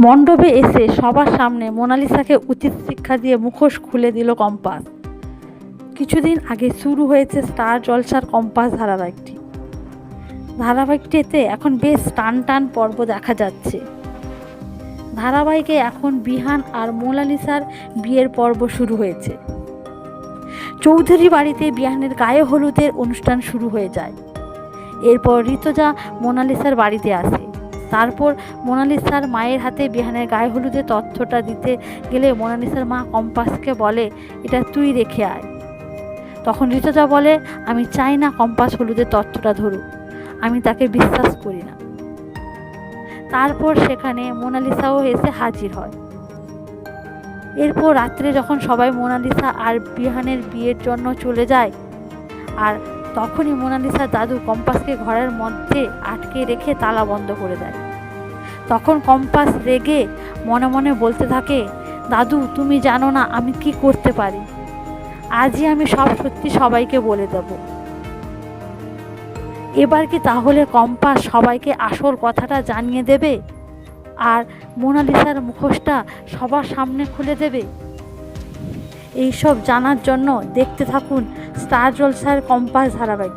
মণ্ডপে এসে সবার সামনে মোনালিসাকে উচিত শিক্ষা দিয়ে মুখোশ খুলে দিল কম্পাস। কিছুদিন আগে শুরু হয়েছে স্টার জলসার কম্পাস ধারাবাহিকটি। ধারাবাহিকটিতে এখন বেশ টান টান পর্ব দেখা যাচ্ছে। ধারাবাহিকে এখন বিহান আর মোনালিসার বিয়ের পর্ব শুরু হয়েছে। চৌধুরী বাড়িতে বিহানের গায়ে হলুদের অনুষ্ঠান শুরু হয়ে যায়। এরপর ঋতজা মোনালিসার বাড়িতে আসে। তারপর মোনালিসার মায়ের হাতে বিহানের গায়ে হলুদের তথ্যটা দিতে গেলে মোনালিসার মা কম্পাসকে বলে, এটা তুই রেখে আয়। তখন ঋতজা বলে, আমি চাই না কম্পাস হলুদের তথ্যটা ধরুক। আমি তাকে বিশ্বাস করি না। তারপর সেখানে মোনালিসাও এসে হাজির হয়। এরপর রাত্রে যখন সবাই মোনালিসা আর বিহানের বিয়ের জন্য চলে যায়, আর তখনই মোনালিসার দাদু কম্পাসকে ঘরের মধ্যে আটকে রেখে তালা বন্ধ করে দেয়। তখন কম্পাস রেগে মনে মনে বলতে থাকে, দাদু, তুমি জানো না আমি কি করতে পারি? আজই আমি সব সত্যি সবাইকে বলে দেব। এবার কি তাহলে কম্পাস সবাইকে আসল কথাটা জানিয়ে দেবে? আর মোনালিসার মুখোশটা সবার সামনে খুলে দেবে? এইসব জানার জন্য দেখতে থাকুন স্টার জলসার কম্পাস ধারাবাহিক।